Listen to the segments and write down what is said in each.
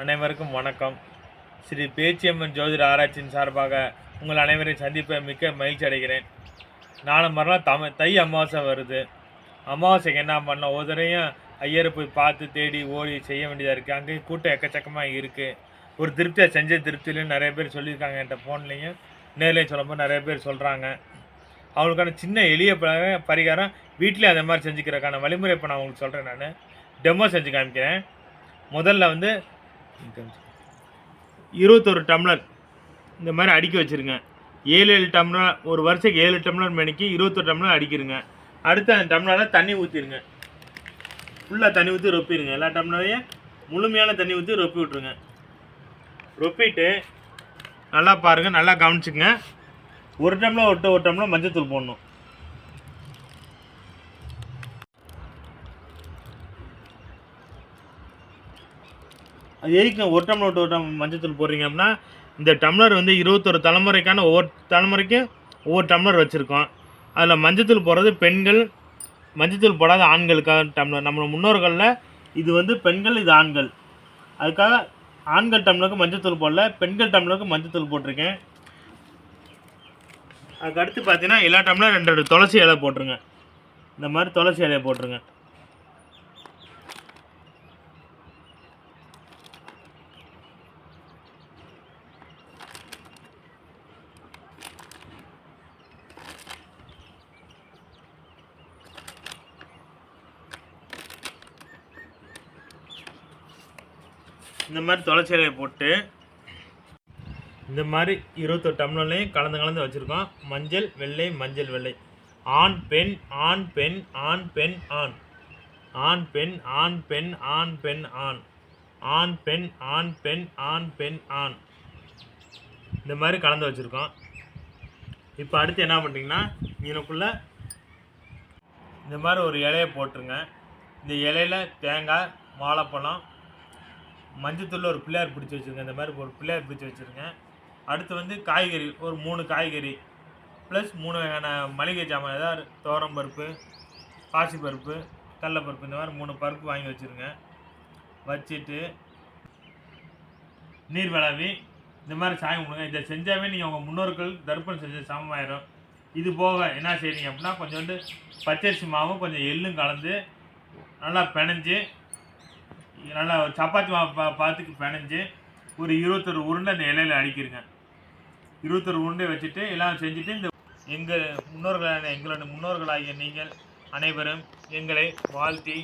அனைவருக்கும் வணக்கம். ஸ்ரீ பேச்சியம்மன் ஜோதிட ஆராய்ச்சியின் சார்பாக உங்கள் அனைவரையும் சந்திப்ப மிக்க மகிழ்ச்சி அடைகிறேன். நாளை மறுநாள் தம தை அமாவாசை வருது. அமாவாசைக்கு என்ன பண்ணோம் ஒரு தடவையும் ஐயரை போய் பார்த்து தேடி ஓடி செய்ய வேண்டியதாக இருக்குது அங்கேயும் கூட்டம் எக்கச்சக்கமாக இருக்குது ஒரு திருப்தியை செஞ்ச திருப்தியிலையும் நிறைய பேர் சொல்லியிருக்காங்க என்கிட்ட ஃபோன்லேயும். நேர்லேயும் சொல்லும்போது நிறைய பேர் சொல்கிறாங்க அவங்களுக்கான சின்ன எளிய பரிகாரம் வீட்டிலே அந்த மாதிரி செஞ்சுக்கிறதுக்கான வழிமுறை இப்போ நான் உங்களுக்கு சொல்கிறேன் நான். டெமோ செஞ்சு காமிக்கிறேன். முதல்ல வந்து இருபத்தொரு டம்ளர். இந்த மாதிரி அடுக்கி வச்சுருங்க. ஏழு ஏழு டம்ளர் ஒரு வருஷத்துக்கு ஏழு டம்ளர் மணிக்கு இருபத்தொரு டம்ளர் அடிக்கிருங்க. அடுத்து அந்த டம்ளரில் தண்ணி ஊற்றிடுங்க ஃபுல்லாக தண்ணி ஊற்றி ரொப்பிடுங்க எல்லா டம்ளரையும் முழுமையான தண்ணி ஊற்றி ரொப்பி விட்ருங்க ரொப்பிட்டு நல்லா பாருங்கள் நல்லா கவனிச்சுங்க ஒரு டம்ளர் விட்டு ஒரு டம்ளர் மஞ்சத்தூள் போடணும். அது எதுக்கு ஒரு டம்ளர் விட்டு ஒரு டம்ளர் மஞ்சத்தூள் போடுறீங்க அப்படின்னா இந்த டம்ளர் வந்து இருபத்தொரு தலைமுறைக்கான ஒவ்வொரு தலைமுறைக்கும் ஒவ்வொரு டம்ளர் வச்சுருக்கோம். அதில் மஞ்சத்தூள் போடுறது பெண்கள் மஞ்சத்தூள் போடாத ஆண்களுக்காக டம்ளர் நம்ம முன்னோர்களில் இது வந்து பெண்கள் இது ஆண்கள். அதுக்காக ஆண்கள் டம்ளருக்கு மஞ்சத்தூள் போடல பெண்கள் டம்ளருக்கு மஞ்சத்தூள் போட்டிருக்கேன். அதுக்கு அடுத்து பார்த்தீங்கன்னா எல்லா டம்ளர் ரெண்டு ரெண்டு துளசி இலை போட்டுருங்க. இந்த மாதிரி துளசி இலையை போட்டுருங்க. இந்த மாதிரி துளசி இலையை போட்டு இந்த மாதிரி இருபத்தொரு டம்ளர்லையும் கலந்து கலந்து வச்சுருக்கோம். மஞ்சள் வெள்ளை மஞ்சள் வெள்ளை. ஆண் பெண் ஆண் பெண் ஆண் பெண் ஆண். ஆண் பெண் ஆண் பெண் ஆண் பெண் ஆண். ஆண் பெண் ஆண் பெண் ஆண் பெண் ஆண். இந்த மாதிரி கலந்து வச்சுருக்கோம். இப்போ அடுத்து என்ன பண்ணுறீங்கன்னா இதுக்குள்ளே இந்த மாதிரி ஒரு இலையை போட்டுருங்க. இந்த இலையில தேங்காய் வாழைப்பழம் மஞ்சத்தூள் ஒரு பிள்ளையார் பிடிச்சி வச்சுருங்க இந்த மாதிரி ஒரு பிள்ளையார் பிடிச்சி வச்சுருங்க அடுத்து வந்து காய்கறி ஒரு மூணு காய்கறி ப்ளஸ் மூணு வகையான மளிகை சாமான் ஏதாவது துவரம் பருப்பு பாசி பருப்பு கடலப்பருப்பு இந்த மாதிரி மூணு பருப்பு வாங்கி வச்சுருங்க வச்சுட்டு நீர் விளாவி இந்த மாதிரி சாமி கொடுங்க. இதை செஞ்சாவே நீங்கள் உங்கள் முன்னோர்கள் தர்ப்பணம் செஞ்ச சமமாயிரும் இது போக என்ன செய்கிறீங்க அப்படின்னா கொஞ்சோண்டு பச்சரிசி மாவும் கொஞ்சம் எள்ளும் கலந்து நல்லா பிணைஞ்சு நல்லா சப்பாத்தி மாவு பா பார்த்துக்கு பிணைஞ்சு ஒரு இருபத்தொரு உருண்டை அந்த இலையில அடிக்கிருங்க. இருபத்தொரு உருண்டை வச்சுட்டு எல்லாம் செஞ்சுட்டு இந்த எங்கள் முன்னோர்களான எங்களோட முன்னோர்களாகிய நீங்கள் அனைவரும் எங்களை வாழ்த்தி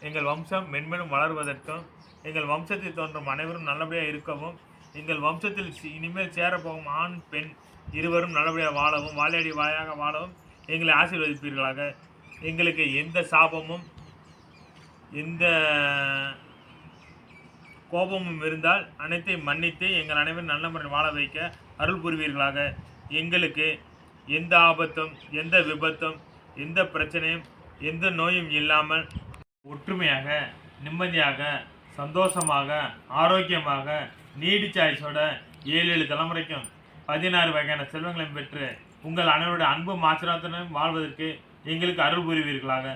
எங்கள் வம்சம் மென்மேலும் வளர்வதற்கும் எங்கள் வம்சத்தில் தோன்றும் அனைவரும் நல்லபடியாக இருக்கவும் எங்கள் வம்சத்தில் இனிமேல் சேரப்போகும் ஆண் பெண் இருவரும் நல்லபடியாக வாழவும் வாழையடி வாயாக வாழவும் எங்களை ஆசீர்வதிப்பீர்களாக. எங்களுக்கு எந்த சாபமும் இந்த கோபமும் இருந்தால் அனைத்தையும் மன்னித்து எங்கள் அனைவரும் நல்ல முறையில் வாழ வைக்க அருள் புரிவீர்களாக. எங்களுக்கு எந்த ஆபத்தும் எந்த விபத்தும் எந்த பிரச்சனையும் எந்த நோயும் இல்லாமல் ஒற்றுமையாக நிம்மதியாக சந்தோஷமாக ஆரோக்கியமாக நீடிச்ச ஆயுசோட ஏழு ஏழு தலைமுறைக்கும் பதினாறு வகையான செல்வங்களையும் பெற்று உங்கள் அனைவருடைய அன்பும் ஆசீர்வாதத்துடன் வாழ்வதற்கு எங்களுக்கு அருள் புரிவீர்களாக.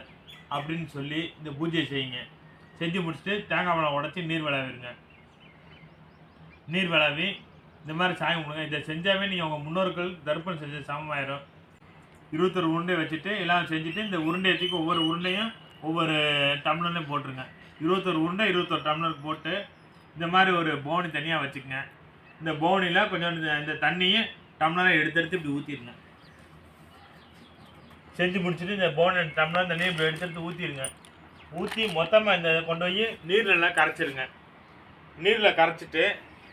அப்படின்னு சொல்லி இந்த பூஜையை செய்யுங்க. செஞ்சு முடிச்சுட்டு தேங்காய் பழம் உடச்சி நீர் விளாவிடுங்க. நீர் விளாவி இந்த மாதிரி சாயம் கொடுங்க இதை செஞ்சாவே நீங்கள் உங்கள் முன்னோர்கள் தர்ப்பணம் செஞ்ச சமமாயிரும். இருபத்தொரு உருண்டை வச்சுட்டு எல்லாம் செஞ்சுட்டு இந்த உருண்டை தூக்கி ஒவ்வொரு உருண்டையும் ஒவ்வொரு டம்ளர்லையும் போட்டுருங்க. இருபத்தொரு உருண்டை இருபத்தொரு டம்ளர் போட்டு இந்த மாதிரி ஒரு போனி தனியாக வச்சுக்கோங்க. இந்த போனியில் கொஞ்சம் இந்த- இந்த தண்ணியை டம்ளரை எடுத்து எடுத்து இப்படி ஊற்றிடுங்க செஞ்சு முடிச்சுட்டு இந்த போன டம்ளர் இந்த நீர் எடுத்து எடுத்து ஊற்றிடுங்க ஊற்றி மொத்தமாக இந்த இதை கொண்டு போய் நீரில் எல்லாம் கரைச்சிருங்க நீரில் கரைச்சிட்டு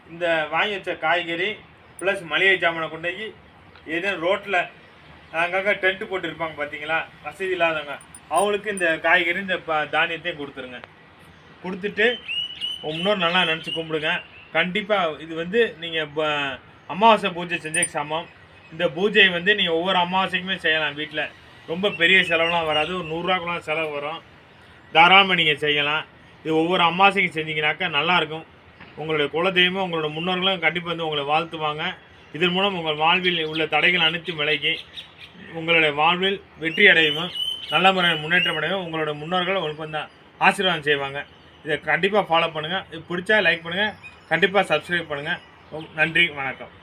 இந்த வாங்கி வச்ச காய்கறி ப்ளஸ் மளிகை சாமனை கொண்டு போய் எதுவும் ரோட்டில் அங்கங்கே டென்ட்டு போட்டிருப்பாங்க பார்த்தீங்களா வசதி இல்லாதவங்க. அவங்களுக்கு இந்த காய்கறி இந்த ப- தானியத்தையும் கொடுத்துருங்க. கொடுத்துட்டு உங்க முன்னோர் நல்லா நினச்சி கும்பிடுங்க. கண்டிப்பாக இது வந்து நீங்கள் அமாவாசை பூஜை செஞ்சதுக்கு சமம். இந்த பூஜையை வந்து நீங்கள் ஒவ்வொரு அமாவாசைக்குமே செய்யலாம் வீட்டில் ரொம்ப பெரிய செலவுலாம் வராது. ஒரு நூறுரூவாக்குலாம் செலவு வரும். தாராளமாக நீங்கள் செய்யலாம். இது ஒவ்வொரு அமாவாசைக்கும் செஞ்சிங்கனாக்கா நல்லாயிருக்கும். உங்களுடைய குலதெய்வம் உங்களோட முன்னோர்களும் கண்டிப்பாக வந்து உங்களை வாழ்த்துவாங்க. இதன் மூலம் உங்கள் வாழ்வில் உள்ள தடைகள் அனைத்தும் விலகி உங்களுடைய வாழ்வில் வெற்றி அடையவும் நல்ல முறையில் முன்னேற்றம் அடையவும் உங்களோட முன்னோர்கள் உங்களுக்கு வந்து ஆசீர்வாதம் செய்வாங்க. இதை கண்டிப்பாக ஃபாலோ பண்ணுங்கள் பிடிச்சா லைக் பண்ணுங்கள் கண்டிப்பாக சப்ஸ்கிரைப் பண்ணுங்கள் நன்றி வணக்கம்.